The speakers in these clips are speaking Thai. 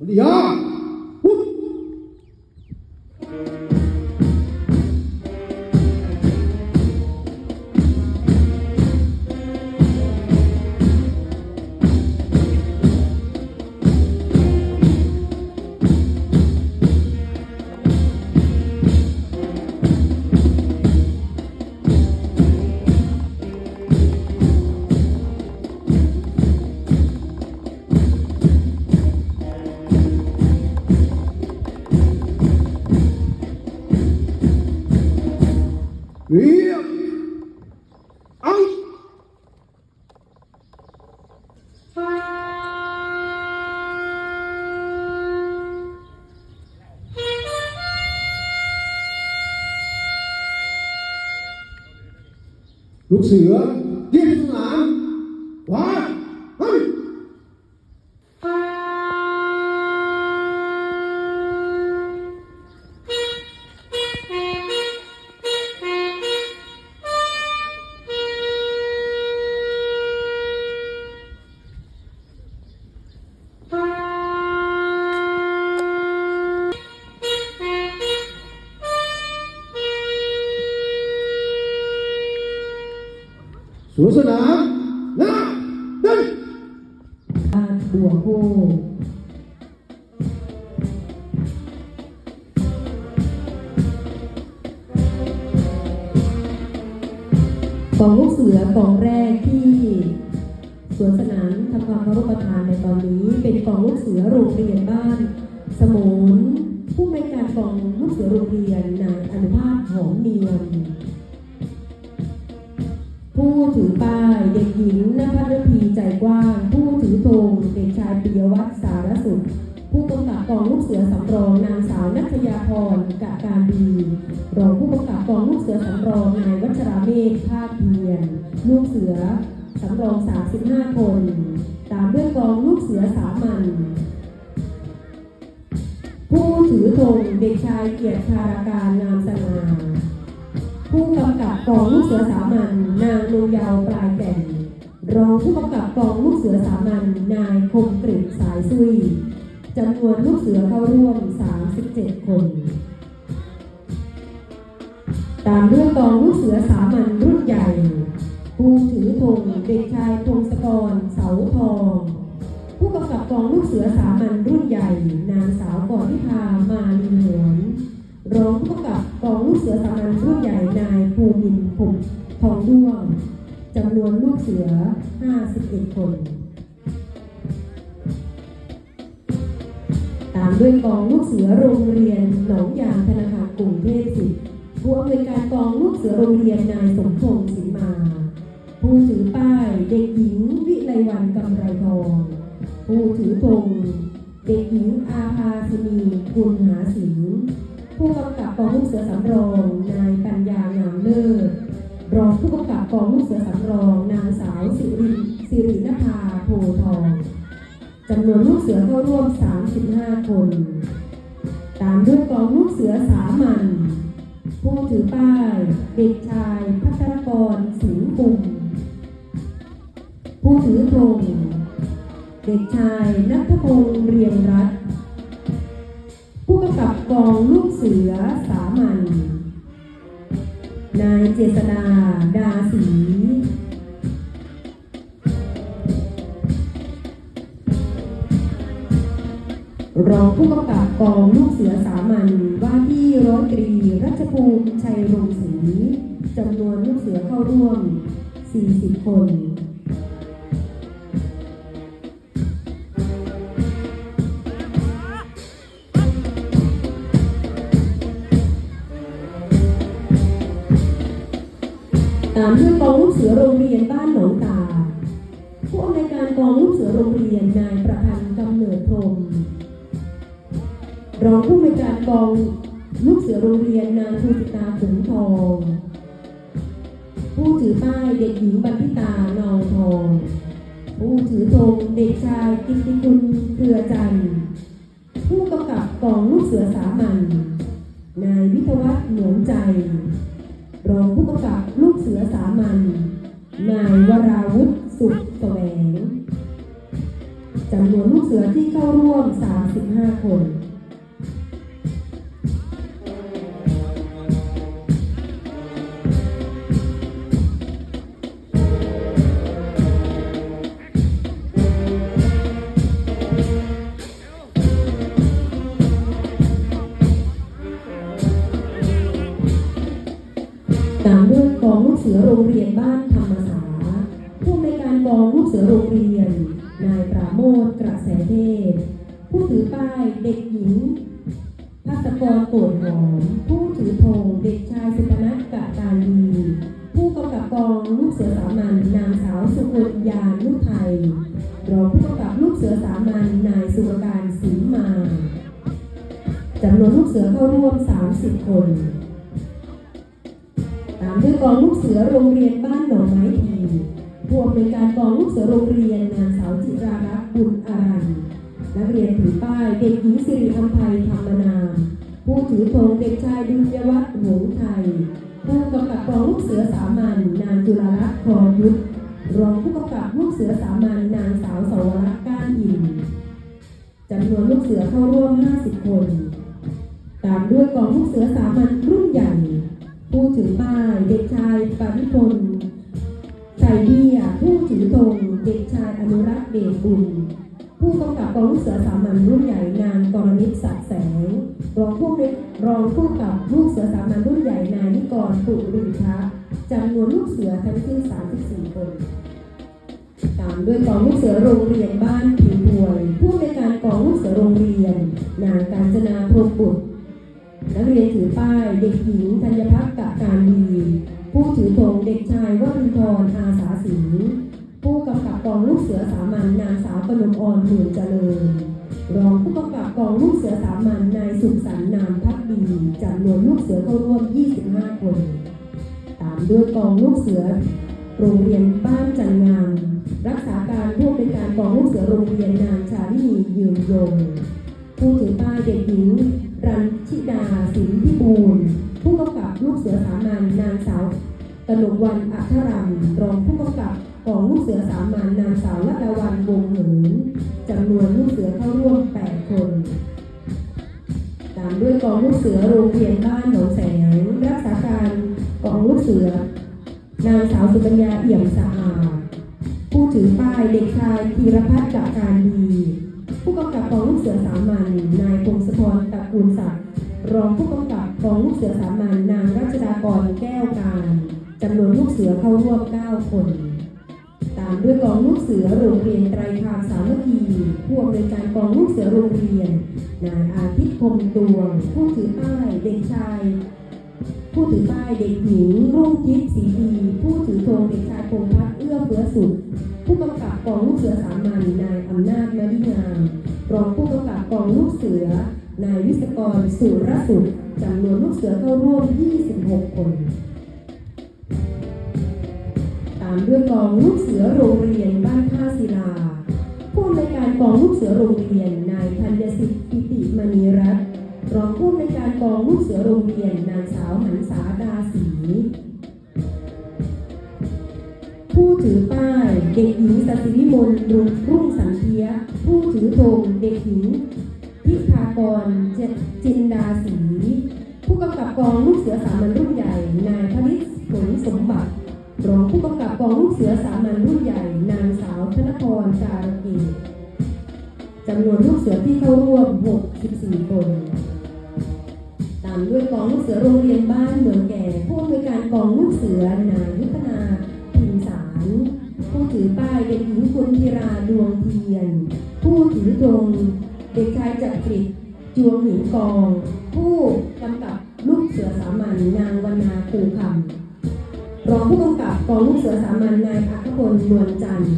วันนี้ ลูกเสือยืดสนามว้า สวนสนามน้าเดินบ้านบัวโพกองลูกเสือกองแรกที่สวนสนามทำความเคารพประทานในตอนนี้ เป็นกองลูกเสือโรงเรียนบ้าน สมุนผู้ในการกองลูกเสือโรงเรียนนายอนุภาพหอมเนียม ผู้ถือป้าย เด็กหญิงนภัทรพีใจกว้าง ผู้ถือธงเด็กชายปิยวัฒน์สารสุข ผู้กำกับกองลูกเสือสำรองนางสาวนัทยาพรกะการดีรองผู้กำกับกองลูกเสือสำรองนายวัชราเมฆภาคเพียรลูกเสือสำรอง 35 คน ตามด้วยกองลูกเสือสามัญผู้ถือธงเด็กชายเกียรติชาราการนามสง่า ผู้กำกับกองลูกเสือสามัญนางนงยาวปลายแก่นรองผู้กำกับกองลูกเสือสามัญนายคมกริบสายซุยจำนวนลูกเสือเข้าร่วม 37 คน ตามด้วยกองลูกเสือสามัญรุ่นใหญ่ผู้ถือธงเด็กชายพงศกรเสาทอง ผู้กำกับกองลูกเสือสามัญรุ่นใหญ่ นางสาวกรทิพามาลีหวนรองผู้กำกับ กองลูกเสือสามัญรุ่นใหญ่นายภูมินทร์ผงทองด้วงจำนวนลูกเสือ 51 คน ตามด้วยกองลูกเสือโรงเรียนหนองยางธนาคารกรุงเทพสิทธิ์ผู้อำนวยการกองลูกเสือโรงเรียนนายสมพงษ์สิมา ผู้ถือป้ายเด็กหญิงวิไลวันกำไรทอง ผู้ถือธงเด็กหญิงอาภาสนีกุลหาสิง ผู้กำกับกองลูกเสือสำรองนายปัญญางามเลิศรองผู้กำกับกองลูกเสือสำรองนางสาวสิริสิรินภาโพทองจำนวนลูกเสือเข้าร่วม 35 คน ตามด้วยกองลูกเสือสามัญผู้ถือป้ายเด็กชายพัทรกรสิงห์บุ่มผู้ถือธงเด็กชายนัทพงษ์เรียงรัต น์ผู้กำกับกองลูกเสือสามัญ นายเจษดาดาสีรองผู้กำกับกองลูกเสือสามัญว่าที่ร้อยตรีรัชภูมิชัยรงศรีจำนวนลูกเสือเข้าร่วม 40 คน ตามด้วยกองลูกเสือโรงเรียนบ้านหนองตา ผู้อำนวยการกองลูกเสือโรงเรียนนายประพันธ์กำเนิดพรมรองผู้อำนวยการกองลูกเสือโรงเรียนนางภูสิตาขุนทอง ผู้ถือป้ายเด็กหญิงบันทิตาเนาทอง ผู้ถือธงเด็กชายกิตติคุณเครือจันทร์ผู้กำกับกองลูกเสือสามัญนายวิทวัฒน์หนืองใจ รองผู้กำกับลูกเสือสามัญนายวราวุฒิสุขแสวงจำนวนลูกเสือที่เข้าร่วม 35 คน สือโรงเรียนบ้านธรรมศาผู้ในการกองลูกเสือโรงเรียน นายปราโมทกระแสเทพผู้ถือป้ายเด็กหญิงพัสกรโกดหอมผู้ถือธงเด็กชายสุพนัทกะตาลีผู้กำกับกองลูกเสือสามัญนางสาวสุกลยานุไทยรองผู้กำกับลูกเสือสามัญนายสุรการศรีมาจำนวนลูกเสือเข้าร่วม 30 คนตามด้วย กองลูกเสือโรงเรียนบ้านหนองไม้ทีผู้อำนวยการกองลูกเสือโรงเรียนนางสาวจิรารักษ์บุญอารันนักเรียนถือป้ายเด็กหญิงสิริอัมภัยธรรมนาม ผู้ถือธงเด็กชายดุลยวัฒน์หงส์ไทย ผู้กำกับกองลูกเสือสามัญนางจุฬาลักษ์ครองยุทธรองผู้กำกับลูกเสือสามัญนางสาวสวรักษ์ก้านอินจำนวนลูกเสือเข้าร่วม 50 คน ตามด้วยกองลูกเสือสามัญรุ่นใหญ่ ผู้ถือป้ายเด็กชายปาริพลใจเบี้ยผู้ถือธงเด็กชายอนุรักษ์เดชบุญผู้กำกับกองลูกเสือสามัญรุ่นใหญ่นางกรณิตศักดิ์แสงรองผู้รองผู้กับลูกเสือสามัญรุ่นใหญ่นายนิกรปุริทะจำนวนลูกเสือทั้งสิ้น34 คนตามด้วยกองลูกเสือโรงเรียนบ้านผิวพวยผู้ในการกองลูกเสือโรงเรียนนางกาญจนาพรมบุตร นักเรียนถือป้ายเด็กหญิงธัญพักกะการดี ผู้ถือธงเด็กชายวรินทรอาสาสิงผู้กำกับกองลูกเสือสามัญนางสาวปนมอ่อนหมื่นเจริญ รองผู้กำกับกองลูกเสือสามัญนายสุขสันต์นามพักดีจำนวนลูกเสือเข้าร่วม 25 คน ตามด้วยกองลูกเสือ โรงเรียนบ้านจันงามรักษาการผู้เป็นการกองลูกเสือโรงเรียนนางชาลินียืนยง ผู้ถือป้ายเด็กหญิง รันชิดาสินพิบูลผู้กำกับลูกเสือสามัญนางสาวกนกวันอัครรัมรองผู้กำกับของลูกเสือสามัญนางสาวลัดาวันวงเหินจำนวนลูกเสือเข้าร่วม 8 คน ตามด้วยกองลูกเสือโรงเรียนบ้านหนองแสงรักษาการกองลูกเสือนางสาวสุกัญญาเอี่ยมสะอาดผู้ถือป้ายเด็กชายธีรพัฒน์จากการดี ผู้กำกับกองลูกเสือสามัญนายพงศธรตระกูลศักดิ์รองผู้กำกับกองลูกเสือสามัญนางรัชดากรแก้วการจำนวนลูกเสือเข้าร่วม 9 คน ตามด้วยกองลูกเสือโรงเรียนไตรทางสามัคคีผู้อำนวยการกองลูกเสือโรงเรียนนายอาทิตย์คมดวง ผู้ถือป้ายเด็กชาย ผู้ถือป้ายเด็กหญิงรุ่งทิพย์ศรีดี ผู้ถือธงเด็กชายพงพัฒน์เอื้อเฟื้อสุด ผู้กำกับกองลูกเสือสามัญนายอำนาจมณีงามรองผู้กำกับกองลูกเสือนายวิศกรสุรสุดจำนวนลูกเสือเข้าร่วม 26 คน ตามด้วยกองลูกเสือโรงเรียนบ้านท่าศิลาผู้อำนวยการกองลูกเสือโรงเรียนนายธัญสิทธิ์ปิติมณีรัตน์รองผู้อำนวยการกองลูกเสือโรงเรียนนางสาวหันษาดาศรี ผู้ถือป้ายเด็กหญิงสัสิวิมลรุ่งรุ่งสันเทีย ผู้ถือธงเด็กหญิงพิธากรเจจินดาศรีผู้กำกับกองลูกเสือสามัญรุ่นใหญ่ นายพนิษผลสมบัติรองผู้กำกับกองลูกเสือสามัญรุ่นใหญ่ นางสาวธนพรจารเกตจำนวนลูกเสือที่เข้าร่วม 64 คน ตามด้วยกองลูกเสือโรงเรียนบ้านเมืองแก่ผู้อำนวยการกองลูกเสือนายยุทธนา ผู้ถือป้ายเด็กหญิงคุณธีราดวงเทียน ผู้ถือธงเด็กชายจักริดจวงหินกอง ผู้กำกับลูกเสือสามัญนางวนาคูคำรองผู้กำกับกองลูกเสือสามัญนายอัครพลนวลจันทร์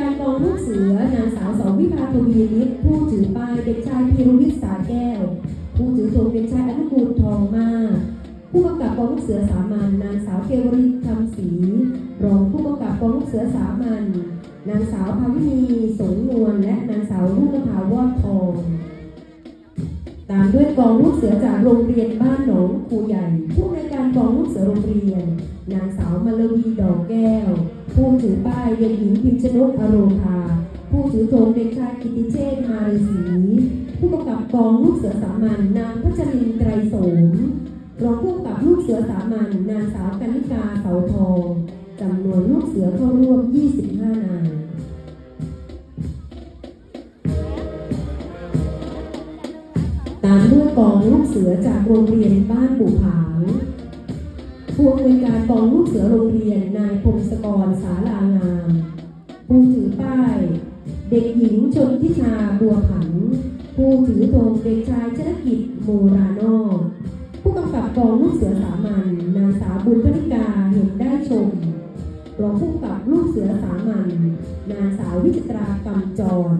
การกองลูกเสือนางสาวสองวิภาทวีนิตผู้ถือป้ายเด็กชายพีรวิทย์สาแก้ว ผู้ถือธงเป็นชายอนุกูลทองมากผู้กำกับกองลูกเสือสามัญนางสาวเกวรินคำศรีรองผู้กำกับกองลูกเสือสามัญนางสาวภาวินีสงนวลและนางสาวรุ่งภาวอดทอง ตามด้วยกองลูกเสือจากโรงเรียนบ้านหนองครูใหญ่ ผู้ในการกองลูกเสือโรงเรียน นางสาวมลวีดอกแก้ว ผู้ถือป้ายเด็กหญิงพิมชนกอโรธาผู้ถือธงเด็กชายกิติเชษฐมารีศีผู้กำกับกองลูกเสือสามัญนางพัชรินไตรโสมรองผู้กำกับลูกเสือสามัญนางสาวกันนิกาเสาทองจำนวนลูกเสือเข้าร่วม 25 นายามด้วยกองลูกเสือจากโรงเรียนบ้านปู่ผางผู้อำนวยการกองลูกเสือโรงเรียนนายพงศกรสาลางามผู้ถือป้าย เด็กหญิงชนทิชาบัวผัน ผู้ถือธงเด็กชายชนกิจโมราโนผู้กำกับกองลูกเสือสามัญนางสาวบุญธนิกาเห็นได้ชมรองผู้กำกับลูกเสือสามัญนางสาววิจิตรากำจร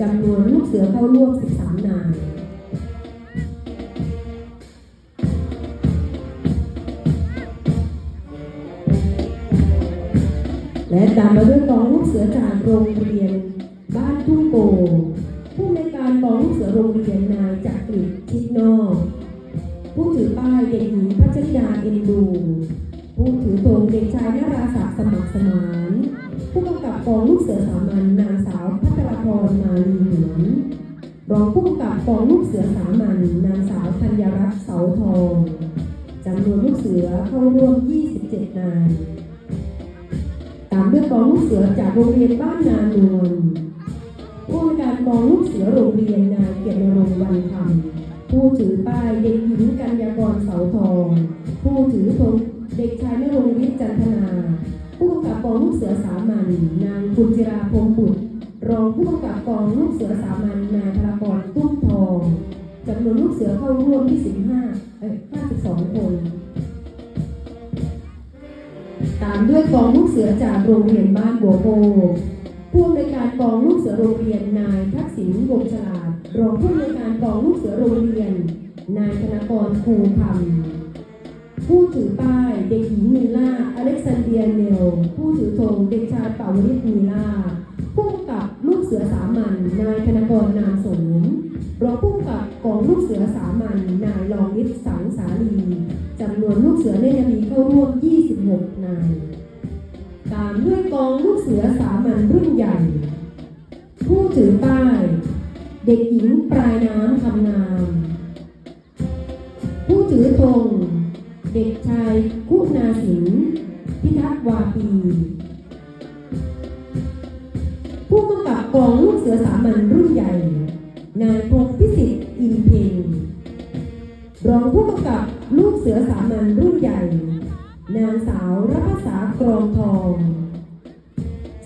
จำนวนลูกเสือเข้าร่วม 13 นาย และตามมาด้วยกองลูกเสือจากโรงเรียน บ้านทุ่งโกผู้ในการกองลูกเสือโรงเรียนนายจักริดชิดนอก ผู้ถือป้ายเด็กหญิงพัชริยาเอ็นดูผู้ถือธงเด็กชายนราศักดิ์สมัครสมาน ผู้กำกับกองลูกเสือสามัญนางสาวพัทรพรมาลีเหมือนรองผู้กำกับกองลูกเสือสามัญนางสาวธัญรัตน์เสาทองจำนวนลูกเสือเข้าร่วม 27 นายตามด้วย กองลูกเสือจากโรงเรียนบ้านนานวลผู้อำนวยการกองลูกเสือโรงเรียนนายเกียรติรงค์วันคำผู้ถือป้ายเด็กหญิงกัญญากรเสาทอง ผู้ถือธงเด็กชายนรงวิทย์จันทนา ผู้กำกับกองลูกเสือสามัญนางกุญจิราพรหมบุตรรองผู้กำกับกองลูกเสือสามัญนายธากรตุ้มทองจำนวนลูกเสือเข้าร่วม25เอ้ย52 คนามด้วยกองลูกเสือจากโรงเรียนบ้านบัวโพผู้อำนวยการกองลูกเสือโรงเรียนนายทักษิณวงฉลาดรองผู้อำนวยการกองลูกเสือโรงเรียน นายธนกรครูคำผู้ถือป้ายเด็กหญิงมิล่าอเล็กซานเดียเนลผู้ถือธงเด็กชายเป่าวริศมิลล่าผู้กับลูกเสือสามัญนายธนกรนามสมรองผู้กับกองลูกเสือสามัญนายรองวิทย์สังสาลี จำนวนลูกเสือเนตรนารีเข้าร่วม 26 นาย ตามด้วยกองลูกเสือสามัญรุ่นใหญ่ ผู้ถือป้าย เด็กหญิงปลายน้ำคำนาม ผู้ถือธงเด็กชายคุณาสินพิทักษ์วาปี ผู้กำกับกองลูกเสือสามัญรุ่นใหญ่ นายพงพิสิทธิ์อินเพนรองผู้กำกับ สือสามัญรุ่นใหญ่ นางสาวรัพษากรองทอง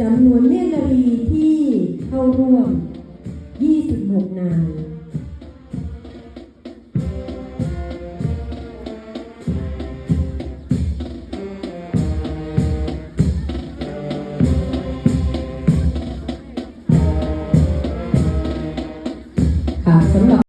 จำนวนเนตรนารีที่เข้าร่วม 26 นาย